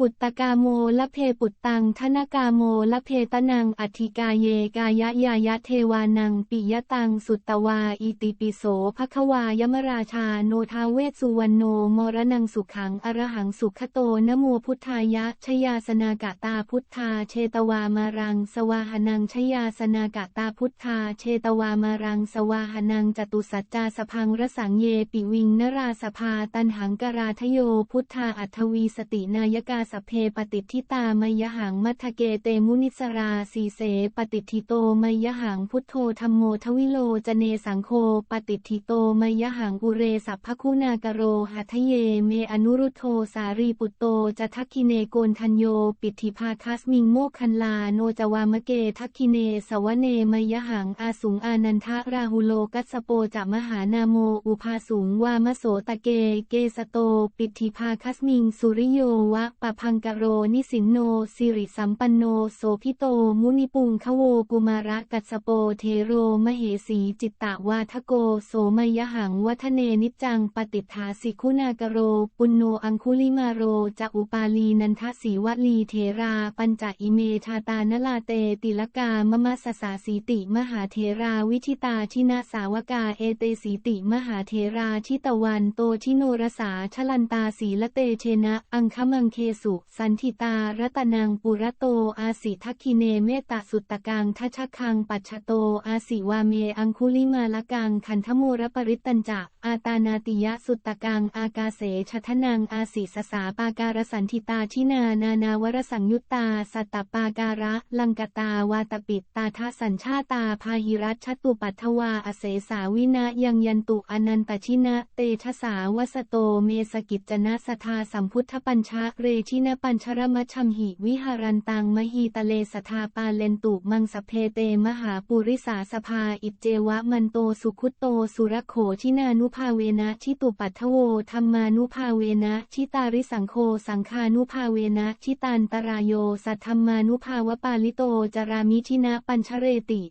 ปุตตกาโมละเพปุตตังธนกาโมละเพตนังอัธิกาเยกายะยายะเทวานังปิยตังสุตตวาอิติปิโสภควายมราชาโนทาเวสสุวรรณโนมรนังสุขังอรหังสุขโตนโมพุทธายะชยาสนากะตาพุทธาเชตวามารัง สวาหนังชยาสนากะตาพุทธาเชตวามารัง สวาหนังจตุสัจจาสพังรสังเยปิวิงนราสภาตันหังกราทโยพุทธาอัทวีสตินายกาสเพปฏิทิตามยหังมัทเกเตมุนิสราสีเสปฏิทิโตมยหังพุทโธธรรมโมทวิโลจเนสังโฆปฏิทิโตมยหังอุเรสัพพคุณากโรหัทเยเมอนุรุโธสารีปุตโตจะทักคิเนโกนทัญโยปิธิภาคัสมิงโมคันลาโนจวามเกทักคิเนสวเนมยหังอาสุงอานันทราหุโลกัสโปจะมหานาโมอุภาสุงวามโสตะเกเกสโต ปิธิภาคัสมิงสุริโยวะปะพังกโรนิสินโนสิริสัมปันโนโสพิโตมุนิปุงคโวกุมาระกัสโปเทโรมเหสีจิตตวาทโกโสมยหังวัฒเนนิจังปฏิฐาสิคุณากโร ปุณโนอังคุลิมาโรจะอุปาลีนันทสีวลีเทรา ปัญจอิเมชาตานลาเตติลกามมสสาสีติมหาเทราวิชิตาชินาสาวกาเอเตสีติมหาเทราชิตวันโตชิโนรสาชลันตาสีละเตเชนะ อังคมังเคสสันทิตา รัตนังปุระโต อาสิทักคิเนเมตตาสุตตะกังทัชคัง ปัจฉโต อาสิวาเม อังคุลิมาละกัง ขันธโมรปริตตัญจะ อาตานาติยะสุตตะกัง อากาเสชัทนัง อาสิสสาปาการสันทิตาชินานานาวรสังยุตตา สัตตปาการะ ลังกตาวาตปิตตาทสัญชาตา พาหิรัชตุปัทวา อเสสาวินะยังยันตุอนันตชินะ เตชะสาวสโต เมสกิจจนะสทาสัมพุทธปัญชะเรชินปัญชรมชัมหิวิหารันตังมหีตะเลสทาปาเลนตุมังสเพเตมหาปุริสาสภาอิจเจวะมันโตสุขุตโตสุรโขชินานุภาเวนะชิตุปัทโวธรรมานุภาเวนะชิตาริสังโฆสังคานุภาเวนะชิตันตรายโยสัทธรรมานุภาวปาลิโตจารามิชินะปัญชเรติ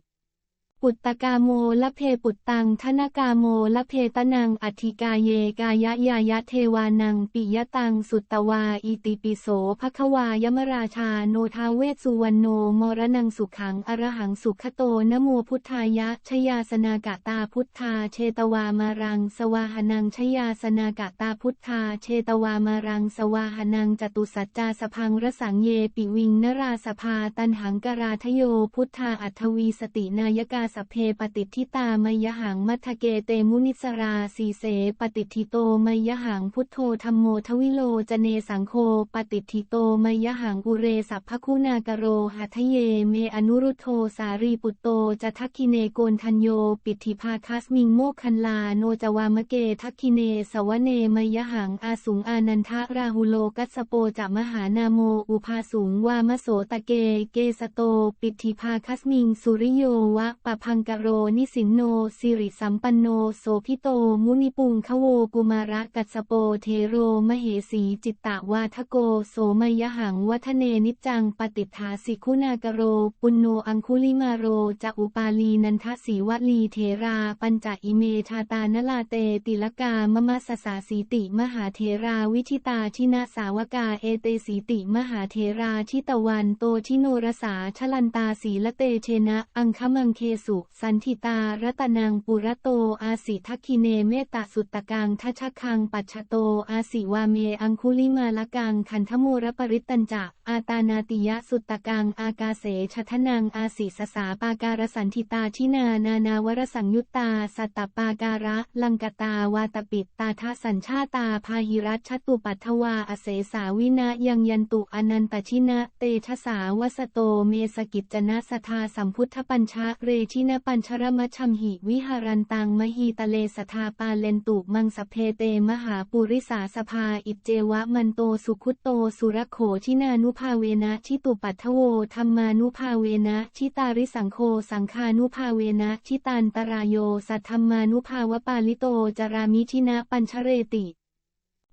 ปุตตกาโมละเพปุตตังธนกาโมละเพตนังอธิกาเยกายะยายะเทวานังปิยตังสุตตวาอิติปิโสภควายมราชาโนทาเวสุวรรณโนมรนังสุขังอรหังสุขโตนโมพุทธายะชยาสนากะตาพุทธาเชตวามารัง สวาหนังชยาสนากะตาพุทธาเชตวามารัง สวาหนังจตุสัจจาสพังรสังเยปิวิงนราสภาตันหังกราทโยพุทธาอัทวีสตินายกาสเพปฏิทิตามยหังมัทเกเตมุนิสราสีเสปฏิทิโตมยหังพุทโธธรรมโมทวิโลจเนสังโฆปฏิทิโตมยหังอุเรสัพพคุณากโรหัทเยเมอนุรุโธสารีปุตโตจะทักคิเนโกนทัญโยปิธิภาคัสมิงโมคันลาโนจวามเกทักคิเนสวเนมยหังอาสุงอานันทะราหุโลกัสโปจะมหานาโมอุภาสุงวามโสตะเกเกสโต ปิธิภาคัสมิงสุริโยวะปะพังกโรนิสินโนสิริสัมปันโนโสพิโตมุนิปุงคโวกุมาระกัสโปเทโรมเหสีจิตตวาทโกโสมยหังวัฒเนนิจังปฏิฐาสิคุณากโร ปุณโนอังคุลิมาโรจะอุปาลีนันทสีวลีเทรา ปัญจอิเมชาตานลาเตติลกามมสสาสีติมหาเทราวิชิตาชินาสาวกาเอเตสีติมหาเทราชิตวันโตชิโนรสาชลันตาสีละเตเชนะ อังคมังเคสุสันทิตารัตนังปุระโตอาสิทักคิเนเมตตาสุตตะกังทัชคังปัจฉโตอาสิวาเมอังคุลิมาละกังขันธโมรปริตตัญจะอาตานาติยะสุตตะกังอากาเสชัทนังอาสิสสาปาการสันทิตาชินานานาวรสังยุตตาสัตตปาการะ ลังกตาวาตปิตตาทาสัญชาตาพาหิรัชตุปัทวาอเสสาวินะยังยันตุอนันตชินะเตชะสาวสโตเมสกิจจนะสทาสัมพุทธปัญชะเรชินปัญชรมชัมหิวิหารันตังมหีตะเลสทาปาเลนตุมังสเพเตมหาปุริสาสภาอิจเจวะมันโตสุขุตโตสุรโขชินานุภาเวนะชิตุปัทโวธรรมานุภาเวนะชิตาริสังโฆสังคานุภาเวนะชิตันตรายโยสัทธรรมานุภาวปาลิโตจารามิชินะปัญชเรติ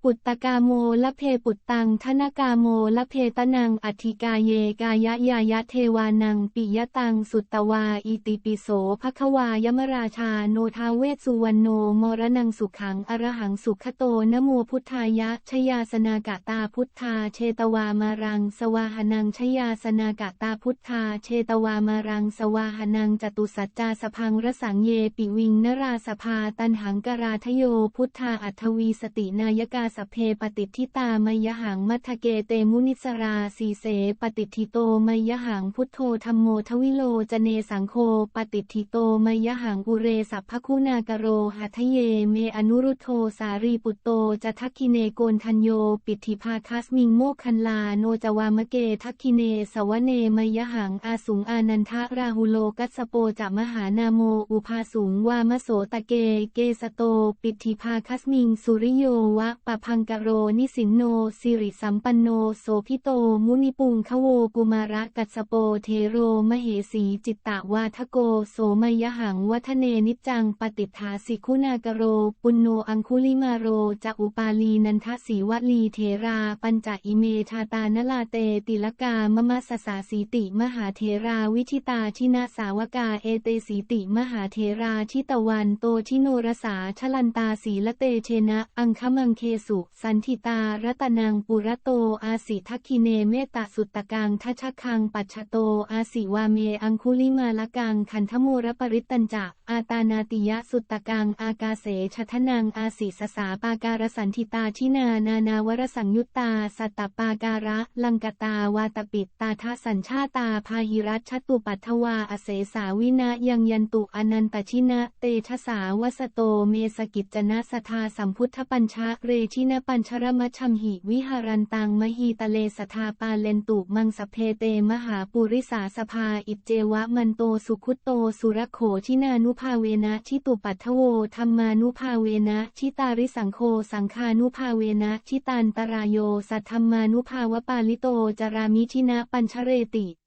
ปุตตกาโมละเพปุตตังธนากาโมละเพตนังอธิกาเยกายะยายะเทวานังปิยตังสุตตวาอิติปิโสภควายมราชาโนทาเวสสุวรรณโนมรนังสุขังอรหังสุขโตนโมพุทธายะชยาสนากะตาพุทธาเชตวามารังสวาหนังชยาสนากะตาพุทธาเชตวามารังสวาหนังจตุสัจจาสพังรสังเยปิวิงนราสภาตันหังกราทโยพุทธาอัทวีสตินายกาสเพปฏิทิตามยหังมัทเกเตมุนิสราสีเสปฏิทิโตมยหังพุทโธธรรมโมทวิโลจเนสังโฆปฏิทิโตมยหังอุเรสัพพคุณากโรหัทเยเมอนุรุโธสารีปุตโตจะทักคิเนโกนทัญโยปิธิภาคัสมิงโมคันลาโนจวามเกทักคิเนสวเนมยหังอาสุงอานันทะราหุโลกัสโปจะมหานาโมอุภาสุงวามโสตะเกเกสโต ปิธิภาคัสมิงสุริโยวะปะพังกโรนิสินโนสิริสัมปันโนโสพิโตมุนิปุงคโวกุมาระกัสโปเทโรมเหสีจิตตะวาทโกโสมยหังวัฒเนนิจังปฏิฐาสิคุณากโร ปุณโนอังคุลิมาโรจะอุปาลีนันทสีวลีเทราปัญจอิเมชาตานลาเตติลกามมสสาสีติมหาเทราวิชิตาชินาสาวกาเอเตสีติมหาเทราชิตวันโตชิโนรสาชลันตาสีละเตเชนะ อังคมังเคสุสันทิตารัตนังปุระโตอาสิทักคิเนเมตตาสุตตะกังทัชคังปัชโตอาสิวาเมอังคุลิมาละกังคันธโมรปริตตัญจะ อาตานาติยะสุตตะกัง อากาเสชทนัง อาสิสสาปาการสันทิตาชินานานาวรสังยุตตา สัตตปาการะ ลังกตาวาตปิตตาทสัญชาตาพาหิรัชตุปัทวา อเสสาวินะยังยันตุอนันตชินะ เตชะสาวสโตเมสกิจจนะสทาสัมพุทธปัญชะเรชินปัญชรมชัมหิวิหารันตังมหีตะเลสทาปาเลนตุมังสเพเตมหาปุริสาสภาอิจเจวะมันโตสุขุตโตสุรโขชินานุภาเวนะชิตุปัทโวธรรมานุภาเวนะชิตาริสังโฆสังคานุภาเวนะชิตันตรายโยสัทธรรมานุภาวปาลิโตจารามิชินะปัญชเรติ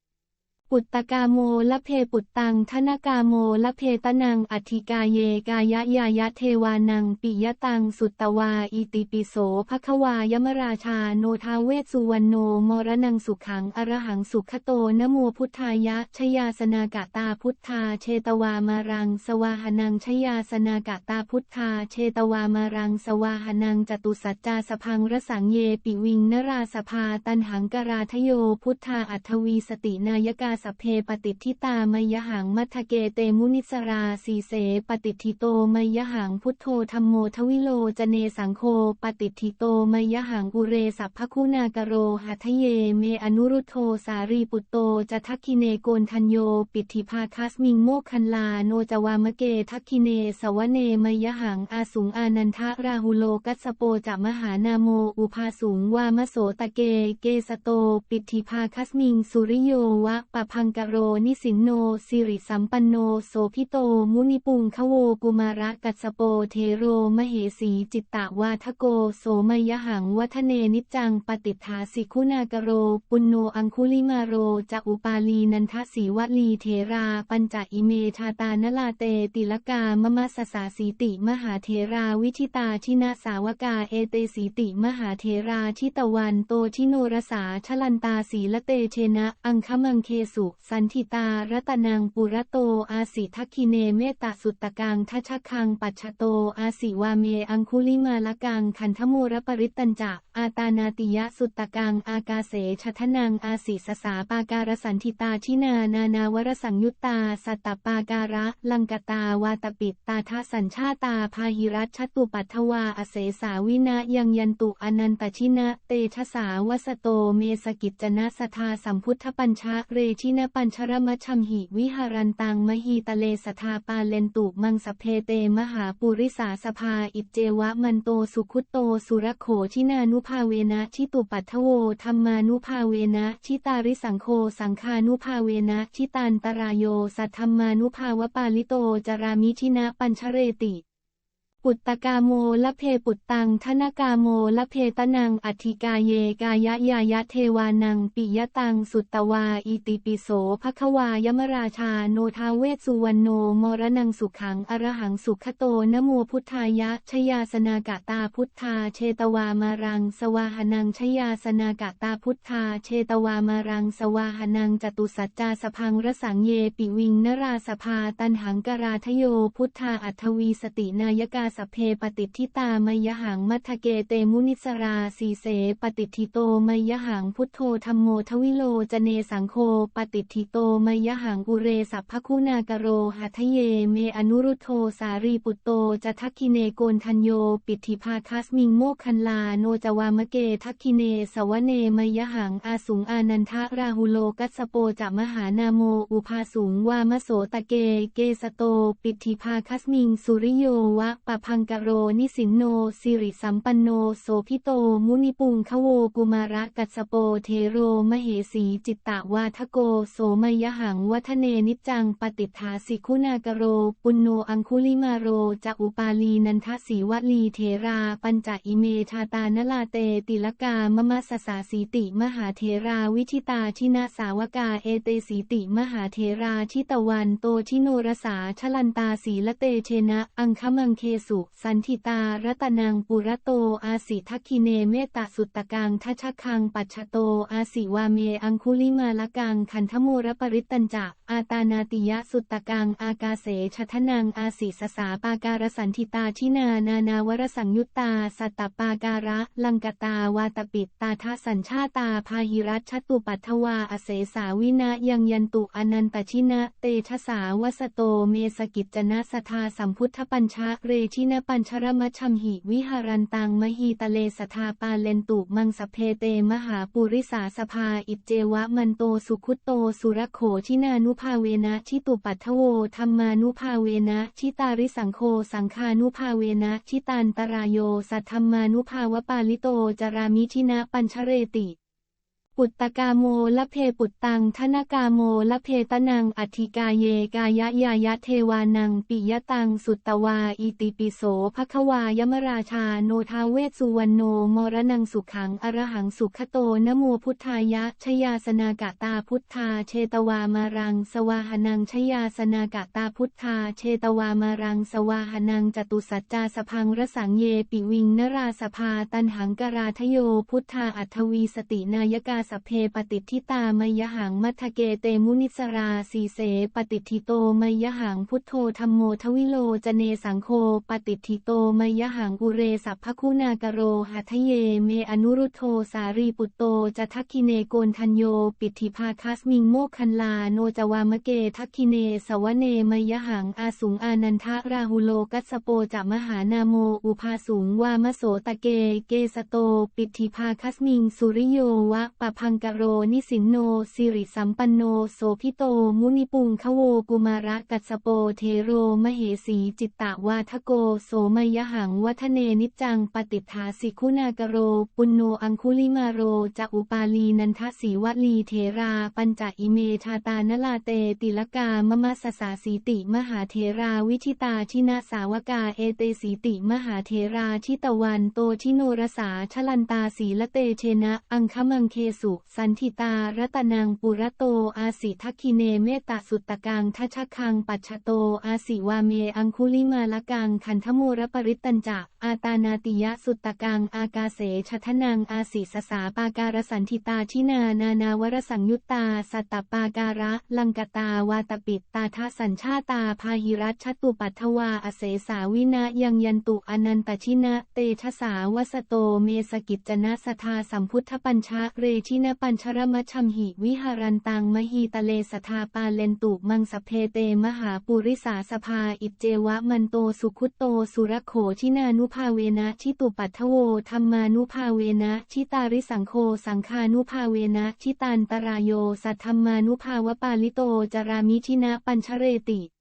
ปุตตกาโมละเพปุตตังธนากาโมละเพตนังอธิกาเยกายะยายะเทวานังปิยตังสุตตวาอิติปิโสภควายมราชาโนทาเวสสุวรรณโนมรนังสุขังอรหังสุขโตนโมพุทธายะชยาสนากะตาพุทธาเชตวามารัง สวาหนังชยาสนากะตาพุทธาเชตวามารัง สวาหนังจตุสัจจาสพังรสังเยปิวิงนราสภาตันหังกราทโยพุทธาอัทวีสตินายกาสเพปฏิทิตามยหังมัทเกเตมุนิสราสีเสปฏิทิโตมยหังพุทโธธรรมโมทวิโลจเนสังโฆปฏิทิโตมยหังอุเรสัพพคุณากโรหัทเยเมอนุรุโธสารีปุตโตจะทักคิเนโกนทัญโยปิธิภาคัสมิงโมคันลาโนจวามเกทักคิเนสวเนมยหังอาสุงอานันทราหุโลกัสโปจะมหานาโมอุภาสุงวามโสตะเกเกสโต ปิธิภาคัสมิงสุริโยวะปะพังกโรนิสินโนสิริสัมปันโนโสพิโตมุนิปุงคโวกุมาระกัสโปเทโรมเหสีจิตตะวาทโกโสมยหังวัฒเนนิจังปฏิฐาสิคุณากโร ปุณโนอังคุลิมาโรจะอุปาลีนันทสีวลีเทรา ปัญจอิเมชาตานลาเตติลกามมสสาสีติมหาเทราวิชิตาชินาสาวกาเอเตสีติมหาเทราชิตวันโตชิโนรสาชลันตาสีละเตเชนะ อังคมังเคสสันทิตา รัตนังปุระโต อาสิทักคิเนเมตตาสุตตะกังทัชคัง ปัจฉโต อาสิวาเม อังคุลิมาละกัง ขันธโมรปริตตัญจะ อาตานาติยะสุตตะกัง อากาเสชทนัง อาสิสสาปาการสันทิตาชินานานาวรสังยุตตา สัตตปาการะ ลังกตาวาตปิตตาทสัญชาตา พาหิรัชตุปัทวา อเสสาวินะยังยันตุอนันตชินะ เตชะสาวสโต เมสกิจจนะสทาสัมพุทธปัญชะเรชินปัญชรมชัมหิวิหารันตังมหีตะเลสทาปาเลนตุมังสเพเตมหาปุริสาสภาอิจเจวะมันโตสุขุตโตสุรโขชินานุภาเวนะชิตุปัทโวธรรมานุภาเวนะชิตาริสังโฆสังคานุภาเวนะชิตันตรายโยสัทธรรมานุภาวปาลิโตจารามิชินะปัญชเรติ ปุตตกาโมละเพปุตตังธนกาโมละเพตนังอธิกาเยกายะยายะเทวานังปิยตังสุตตวาอิติปิโสภควายมราชาโนทาเวสสุวรรณโนมรนังสุขังอรหังสุขโตนโมพุทธายะชยาสนากะตาพุทธาเชตวามารัง สวาหนังชยาสนากะตาพุทธาเชตวามารัง สวาหนังจตุสัจจาสพังรสังเยปิวิงนราสภาตันหังกราทโยพุทธาอัทวีสตินายกาสพเพปฏิทิตามยหังมัทเกเตมุนิสราสีเสปฏิทิโตมยหังพุทโธธรรมโมทวิโลจเนสังโฆปฏิทิโตมยหังอุเรสัพพคุณากโรหัทเยเมอนุรุโธสารีปุตโตจะทักคิเนโกนทัญโยปิติภาคัสมิงโมคันลาโนจวามเกทักคิเนสวเนมยหังอาสุงอานันทะราหุโลกัสโปจะมหานาโมอุภาสุงวามโสตะเกเกสโต ปิติภาคัสมิงสุริโยวะปะพังกโรนิสินโนสิริสัมปันโนโสพิโตมุนิปุงคะโวกุมาระกัสโปเทโรมเหสีจิตตวาทโกโสมยหังวัฒเนนิจังปฏิฐาสิคุณากโร ปุณโนอังคุลิมาโรจะอุปาลีนันทสีวลีเทรา ปัญจอิเมชาตานลาเตติลกามมสสาสีติมหาเทราวิชิตาชินาสาวกาเอเตสีติมหาเทราชิตวันโตชิโนรสาชลันตาสีละเตเชนะ อังคมังเคสสันทิตารัตนังปุระโตอาสิทักคิเนเมตตาสุตตะกังทัชคังปัจฉโตอาสิวาเมอังคุลิมาละกังขันธโมรปริตตัญจะอาตานาติยะสุตตะกังอากาเสชทนังอาสิสสาปาการสันทิตาชินานานาวรสังยุตตาสัตตปาการะ ลังกตาวาตปิตตาทสัญชาตาพาหิรัชตุปัทวาอเสสาวินะยังยันตุอนันตชินะ เตชะสาวสโตเมสกิจจนะสทาสัมพุทธปัญชะเรชินปัญชรมชัมหิวิหารันตังมหีตะเลสทาปาเลนตุมังสเพเตมหาปุริสาสภาอิจเจวะมันโตสุขุตโตสุรโขชินานุภาเวนะชิตุปัทโวธรรมานุภาเวนะชิตาริสังโฆสังคานุภาเวนะชิตันตรายโยสัทธรรมานุภาวปาลิโตจารามิชินะปัญชเรติ ปุตตกาโมละเพปุตตังธนกาโมละเพตนังอธิกาเยกายะยายะเทวานังปิยตังสุตตวาอิติปิโสภควายมราชาโนทาเวสสุวรรณโนมรนังสุขังอรหังสุขโตนโมพุทธายะชยาสนากะตาพุทธาเชตวามารัง สวาหนังชยาสนากะตาพุทธาเชตวามารังสวาหนังจตุสัจจาสพังรสังเยปิวิงนราสภาตันหังกราทโยพุทธาอัทวีสตินายกาสพเพปฏิทิตามยหังมัทเกเตมุนิสราสีเสปฏิทิโตมยหังพุทโธธรรมโมทวิโลจเนสังโฆปฏิทิโตมยหังอุเรสัพพคุณากโรหัทเยเมอนุรุโธสารีปุตโตจะทักคิเนโกนทัญโยปิติภาคัสมิงโมคันลาโนจวามเกทักคิเนสวเนมยหังอาสุงอานันทะราหุโลกัสโปจะมหานาโมอุภาสุงวามโสตะเกเกสโต ปิติภาคัสมิงสุริโยวะปะพังกโรนิสินโนสิริสัมปันโนโสพิโตมุนิปุงคโวกุมาระกัสโปเทโรมเหสีจิตตวาทโกโสมยหังวัฒเนนิจังปฏิฐาสิคุณากโร ปุณโนอังคุลิมาโรจะอุปาลีนันทสีวลีเทราปัญจอิเมชาตานลาเตติลกามมสสาสีติมหาเทราวิชิตาชินาสาวกาเอเตสีติมหาเทราชิตวันโตชิโนรสาชลันตาสีละเตเชนะ อังคมังเคสุสันทิตา รัตนังปุระโต อาสิทักคิเนเมตตาสุตตะกังทัชคัง ปัจฉโต อาสิวาเม อังคุลิมาละกังขันธโมรปริตตัญจะอาตานาติยะสุตตะกัง อากาเสชทนังอาสิสสาปาการสันทิตาชินานานาวรสังยุตตา สัตตปาการะ ลังกตาวาตปิตตาทสัญชาตาพาหิรัชชตุปัทวาอเสสาวินะยังยันตุอนันตชินะ เตชะสาวสโตเมสกิจจนะสทาสัมพุทธปัญชะเรชิินปัญชรมชัมหิวิหารันตังมหีตะเลสทาปาเลนตุมังสเพเตมหาปุริสาสภาอิจเจวะมันโตสุขุตโตสุรโขชินานุภาเวนะชิตุปัทโวธรรมานุภาเวนะชิตาริสังโฆสังคานุภาเวนะชิตันตรายโยสัทธรรมานุภาวปาลิโตจารามิชินะปัญชเรติ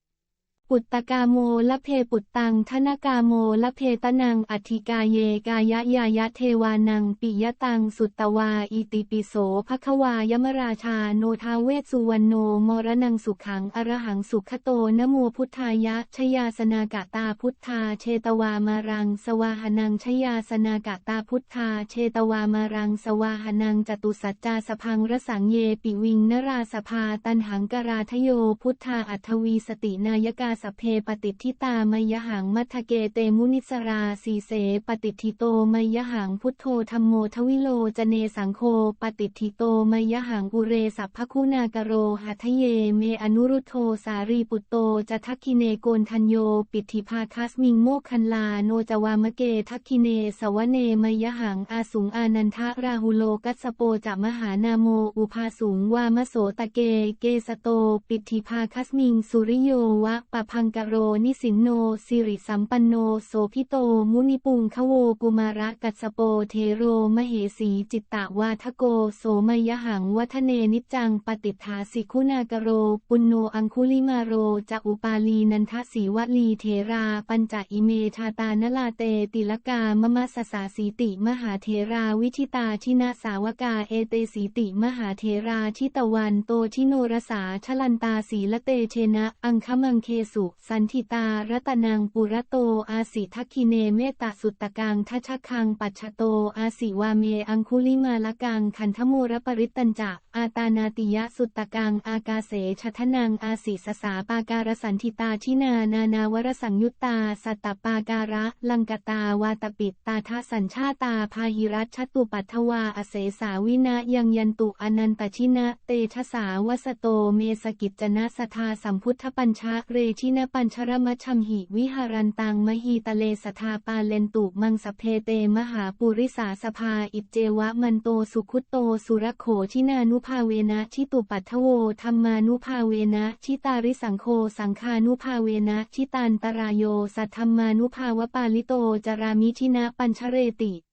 ปุตตกาโมละเพปุตตังธนกาโมละเพตนังอัธิกาเยกายะยายะเทวานังปิยตังสุตตวาอิติปิโสภควายมราชาโนทาเวสสุวรรณโนมรนังสุขังอรหังสุขโตนโมพุทธายะชยาสนากะตาพุทธาเชตวามารัง สวาหนังชยาสนากะตาพุทธาเชตวามารังสวาหนังจตุสัจจาสพังรสังเยปิวิงนราสภาตันหังกราทโยพุทธาอัทวีสตินายกาสเพปฏิทิตามยหังมัทเกเตมุนิสราสีเสปฏิทิโตมยหังพุทโธธรรมโมทวิโลจเนสังโฆปฏิทิโตมยหังอุเรสัพพคุณากโรหัทเยเมอนุรุโธสารีปุตโตจะทักคิเนโกนทัญโยปิธิภาคัสมิงโมคันลาโนจวามเกทักคิเนสวเนมยหังอาสุงอานันทราหุโลกัสโปจะมหานาโมอุภาสุงวามโสตะเกเกสโต ปิธิภาคัสมิงสุริโยวะปะพังกโรนิสินโนสิริสัมปันโนโสพิโตมุนิปุงคโวกุมาระกัสโปเทโรมเหสีจิตตวาทโกโสมยหังวัฒเนนิจังปฏิฐาสิคุณากโร ปุณโนอังคุลิมาโรจะอุปาลีนันทสีวลีเทรา ปัญจอิเมชาตานลาเตติลกามมสสาสีติมหาเทราวิชิตาชินาสาวกาเอเตสีติมหาเทราชิตวันโตชิโนรสาชลันตาสีละเตเชนะ อังคมังเคสสันทิตา รัตนังปุระโต อาสิทักคิเนเมตตาสุตตะกังทัชคัง ปัจฉโต อาสิวาเม อังคุลิมาละกัง ขันธโมรปริตตัญจะ อาตานาติยะสุตตะกัง อากาเสชัทนัง อาสิสสาปาการสันทิตาชินานานาวรสังยุตตา สัตตปาการะ ลังกตาวาตปิตตาทสัญชาตา พาหิรัชตุปัทวา อเสสาวินะยังยันตุอนันตชินะ เตชะสาวสโต เมสกิจจนะสทาสัมพุทธปัญชะเรชินปัญชรมชัมหิวิหารันตังมหีตะเลสทาปาเลนตุมังสเพเตมหาปุริสาสภาอิจเจวะมันโตสุขุตโตสุรโขชินานุภาเวนะชิตุปัทโวธรรมานุภาเวนะชิตาริสังโฆสังคานุภาเวนะชิตันตรายโยสัทธรรมานุภาวปาลิโตจารามิชินะปัญชเรติ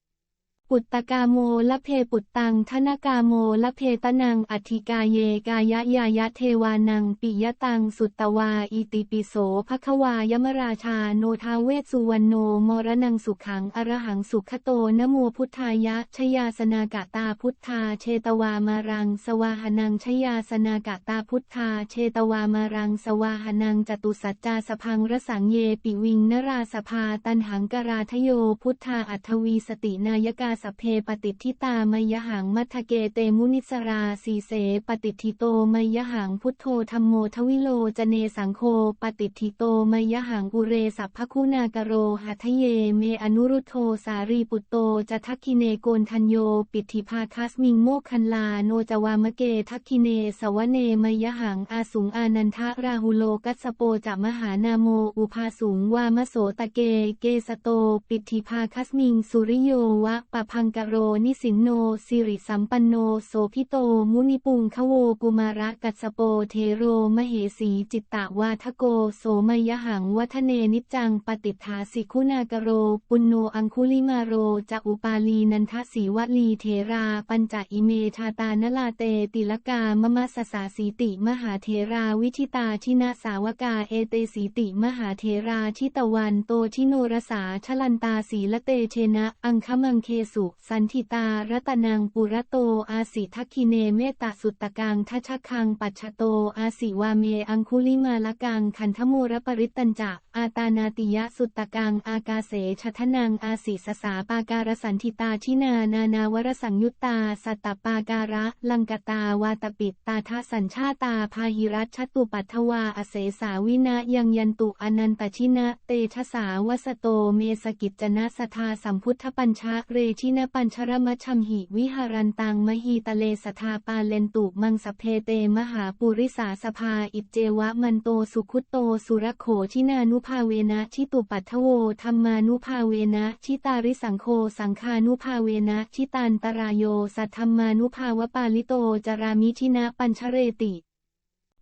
ปุตตกาโมละเพปุตตังธนกาโมละเพตนังอธิกาเยกายะยายะเทวานังปิยตังสุตตวาอิติปิโสภควายมราชาโนทาเวสสุวรรณโนมรนังสุขังอรหังสุขโตนโมพุทธายะชยาสนากะตาพุทธาเชตวามารัง สวาหนังชยาสนากะตาพุทธาเชตวามารัง สวาหนังจตุสัจจาสพังรสังเยปิวิงนราสภาตันหังกราทโยพุทธาอัทวีสตินายกาสพเพปฏิทิตามยหังมัทเกเตมุนิสราสีเสปฏิทิโตมยหังพุทโธธรรมโมทวิโลจเนสังโฆปฏิทิโตมยหังอุเรสัพพคุณากโรหัทเยเมอนุรุโธสารีปุตโตจะทักคิเนโกนทัญโยปิธิภาคัสมิงโมคันลาโนจวามเกทักคิเนสวเนมยหังอาสุงอานันทะราหุโลกัสโปจะมหานาโมอุภาสุงวามโสตะเกเกสโต ปิธิภาคัสมิงสุริโยวะปะพังกโรนิสินโนสิริสัมปันโนโสพิโตมุนิปุงคโวกุมาระกัสโปเทโรมเหสีจิตตวาทโกโสมยหังวัฒเนนิจังปฏิฐาสิคุณากโร ปุณโนอังคุลิมาโรจะอุปาลีนันทสีวลีเทรา ปัญจอิเมชาตานลาเตติลกามมสสาสีติมหาเทราวิชิตาชินาสาวกาเอเตสีติมหาเทราชิตวันโตชิโนรสาชลันตาสีละเตเชนะ อังคมังเคสุสันทิตารัตนังปุระโตอาสิทักคิเนเมตตาสุตตะกังทัชคังปัจฉโตอาสิวาเมอังคุลิมาละกังขันธโมรปริตตัญจะอาตานาติยะสุตตะกังอากาเสชัทนังอาสิสสาปาการสันทิตาชินานานาวรสังยุตตาสัตตปาการะ ลังกตาวาตปิตตาทสัญชาตาพาหิรัชตุปัทวาอเสสาวินะยังยันตุอนันตชินะเตชะสาวสโตเมสกิจจนะสทาสัมพุทธปัญชะเรชินปัญชรมชัมหิวิหารันตังมหีตะเลสทาปาเลนตุมังสเพเตมหาปุริสาสภาอิจเจวะมันโตสุขุตโตสุรโขชินานุภาเวนะชิตุปัทโวธรรมานุภาเวนะชิตาริสังโฆสังคานุภาเวนะชิตันตรายโยสัทธรรมานุภาวปาลิโตจารามิชินะปัญชเรติ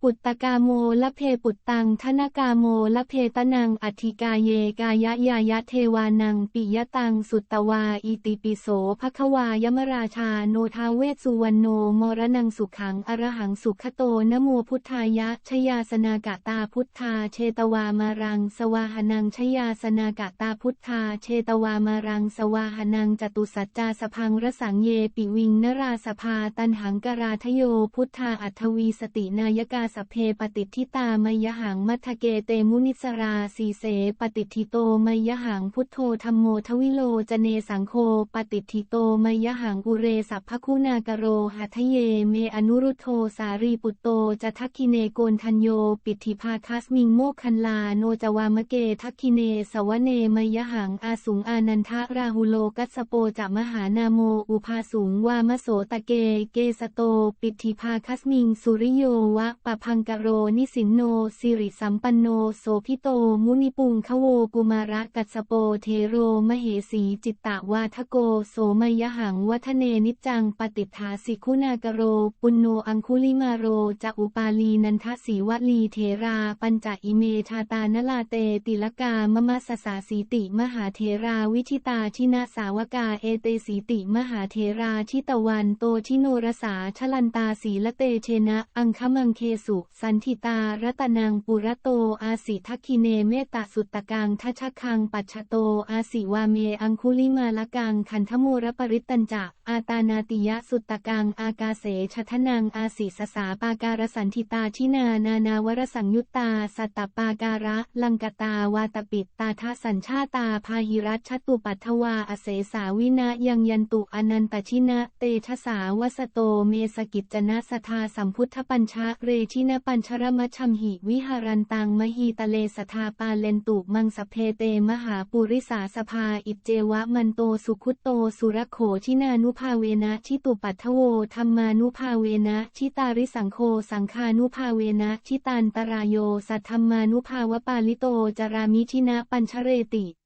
ปุตตกาโมละเพปุตตังธนกาโมละเพตนังอธิกาเยกายะยายะเทวานังปิยตังสุตตวาอิติปิโสภควายมราชาโนทาเวสุวรรณโนมรนังสุขังอรหังสุขโตนโมพุทธายะชยาสนากะตาพุทธาเชตวามารัง สวาหนังชยาสนากะตาพุทธาเชตวามารังสวาหนังจตุสัจจาสพังรสังเยปิวิงนราสภาตันหังกราทโยพุทธาอัทวีสตินายกาสเพปฏิทิตามยหังมัทเกเตมุนิสราสีเสปฏิทิโตมยหังพุทโธธรรมโมทวิโลจเนสังโฆปฏิทิโตมยหังอุเรสัพพคุณากโรหัทเยเมอนุรุโธสารีปุตโตจะทักคิเนโกนทัญโยปิธิภาคัสมิงโมคันลาโนจวามเกทักคิเนสวเนมยหังอาสุงอานันทะราหุโลกัสโปจะมหานาโมอุภาสุงวามโสตะเกเกสโต ปิธิภาคัสมิงสุริโยวะปะพังกโรนิสินโนสิริสัมปันโนโสพิโตมุนิปุงคโวกุมาระกัสโปเทโรมเหสีจิตตะวาทโกโสมยหังวัฒเนนิจังปฏิฐาสิคุณากโร ปุณโนอังคุลิมาโรจะอุปาลีนันทสีวลีเทราปัญจอิเมชาตานลาเตติลกามมสสาสีติมหาเทราวิชิตาชินาสาวกาเอเตสีติมหาเทราชิตวันโตชิโนรสาชลันตาสีละเตเชนะ อังคมังเคสุสันทิตารัตนังปุระโตอาสิทักคิเนเมตตาสุตตะกังทัชคังปัชโตอาสิวาเมอังคุลิมาละกังคันธโมรปริตตัญจะ อาตานาติยะสุตตะกัง อากาเสชทนัง อาสิสสาปาการสันทิตาชินานานาวรสังยุตตา สัตตปาการะ ลังกตาวาตปิตตาทสัญชาตาพาหิรัชตุปัทวา อเสสาวินะยังยันตุอนันตชินะ เตชะสาวสโตเมสกิจจนะสทาสัมพุทธปัญชะเรชินปัญชรมชัมหิวิหารันตังมหีตะเลสทาปาเลนตุมังสเพเตมหาปุริสาสภาอิจเจวะมันโตสุขุตโตสุรโขชินานุภาเวนะชิตุปัทโวธรรมานุภาเวนะชิตาริสังโฆสังคานุภาเวนะชิตันตรายโยสัทธรรมานุภาวปาลิโตจารามิชินะปัญชเรติ